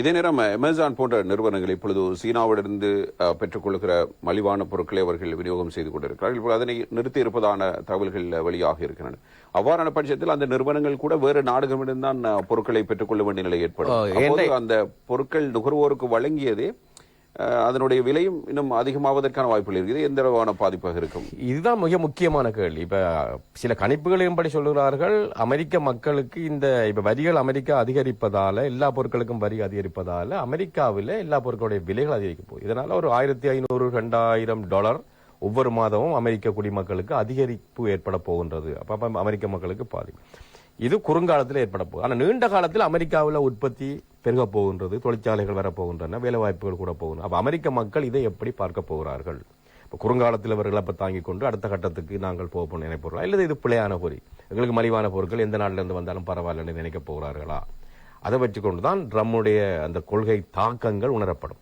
இதே நேரம் அமேசான் போன்ற நிறுவனங்கள் இப்பொழுது சீனாவிலிருந்து பெற்றுக்கொள்கிற மலிவான பொருட்களை அவர்கள் விநியோகம் செய்து கொண்டிருக்கிறார்கள். இப்பொழுது அதனை நிறுத்தி இருப்பதான தகவல்கள் வெளியாக இருக்கின்றன. அவ்வாறான பட்சத்தில் அந்த நிறுவனங்கள் கூட வேறு நாடுகளிடம் தான் பொருட்களை பெற்றுக்கொள்ள வேண்டிய நிலை ஏற்படும். அந்த பொருட்கள் நுகர்வோருக்கு வழங்கியதே அதனுடைய விலையும் இன்னும் அதிகமாவதற்கான வாய்ப்புகள் இருக்குது. எந்த அளவான பாதிப்பாக இருக்கும்? இதுதான் மிக முக்கியமான கேள்வி. இப்போ சில கணிப்புகளையும் படி சொல்கிறார்கள் அமெரிக்க மக்களுக்கு இந்த இப்போ வரிகள் அமெரிக்கா அதிகரிப்பதால் எல்லா பொருட்களுக்கும் வரி அதிகரிப்பதால் அமெரிக்காவில் எல்லா பொருட்களுடைய விலைகள் அதிகரிக்க போகுது. இதனால் ஒரு ஆயிரத்தி ஐநூறு ரெண்டாயிரம் டாலர் ஒவ்வொரு மாதமும் அமெரிக்க குடிமக்களுக்கு அதிகரிப்பு ஏற்பட போகின்றது. அப்போ அமெரிக்க மக்களுக்கு பாதிப்பு. இது குறுங்காலத்தில் ஏற்பட போகுது. ஆனால் நீண்ட காலத்தில் அமெரிக்காவில் உற்பத்தி பெருகப் போகின்றது தொழிற்சாலைகள் வர போகின்றன கூட போகின்றன அப்போ அமெரிக்க மக்கள் இதை எப்படி பார்க்க போகிறார்கள்? இப்போ குறுங்காலத்தில் இவர்கள் அப்போ தாங்கிக் கொண்டு அடுத்த கட்டத்துக்கு நாங்கள் போக நினைப்போம் இல்லை இது பிழையான பொறி? எங்களுக்கு மலிவான பொருட்கள் எந்த நாட்டிலிருந்து வந்தாலும் பரவாயில்லைன்னு நினைக்க போகிறார்களா? அதை வச்சுக்கொண்டு தான் ட்ரம்முடைய அந்த கொள்கை தாக்கங்கள் உணரப்படும்.